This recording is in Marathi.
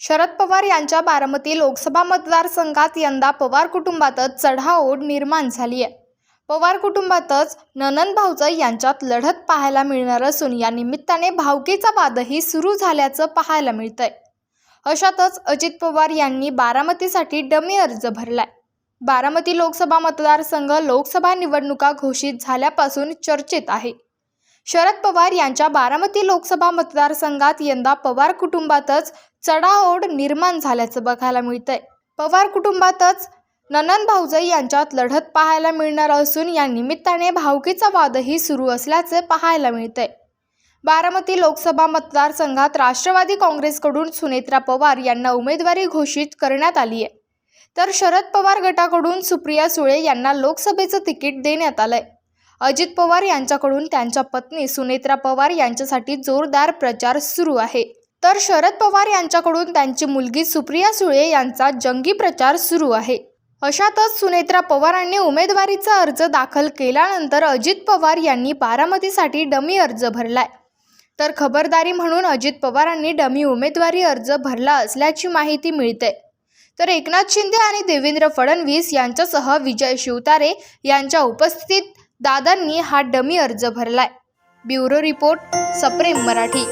शरद पवार यांच्या बारामती लोकसभा मतदारसंघात यंदा पवार कुटुंबातच चढाओढ निर्माण झाली आहे. पवार कुटुंबातच ननंद भाऊचं यांच्यात लढत पाहायला मिळणार असून या निमित्ताने भावकीचा वादही सुरू झाल्याचं पाहायला मिळतंय. अशातच अजित पवार यांनी बारामतीसाठी डमी अर्ज भरलाय. बारामती लोकसभा मतदारसंघ लोकसभा निवडणुका घोषित झाल्यापासून चर्चेत आहे. शरद पवार यांच्या बारामती लोकसभा मतदारसंघात यंदा पवार कुटुंबातच चढाओढ निर्माण झाल्याचं बघायला मिळतंय. पवार कुटुंबातच ननंद भाऊजाई यांच्यात लढत पाहायला मिळणार असून या निमित्ताने भावकीचा वादही सुरू असल्याचे पाहायला मिळतंय. बारामती लोकसभा मतदारसंघात राष्ट्रवादी काँग्रेसकडून सुनेत्रा पवार यांना उमेदवारी घोषित करण्यात आली आहे तर शरद पवार गटाकडून सुप्रिया सुळे यांना लोकसभेचं तिकीट देण्यात आलंय. अजित पवार यांच्याकडून त्यांच्या पत्नी सुनेत्रा पवार यांच्यासाठी जोरदार प्रचार सुरू आहे. तर शरद पवार यांच्याकडून त्यांची मुलगी सुप्रिया सुळे यांचा जंगी प्रचार सुरू आहे. अशातच सुनेत्रा पवारांनी उमेदवारीचा अर्ज दाखल केल्यानंतर अजित पवार यांनी बारामतीसाठी डमी अर्ज भरलाय. तर खबरदारी म्हणून अजित पवारांनी डमी उमेदवारी अर्ज भरला असल्याची माहिती मिळते तर एकनाथ शिंदे आणि देवेंद्र फडणवीस यांच्यासह विजय शिवतारे यांच्या उपस्थितीत दादांनी हा डमी अर्ज भरलाय. ब्युरो रिपोर्ट सप्रेम मराठी.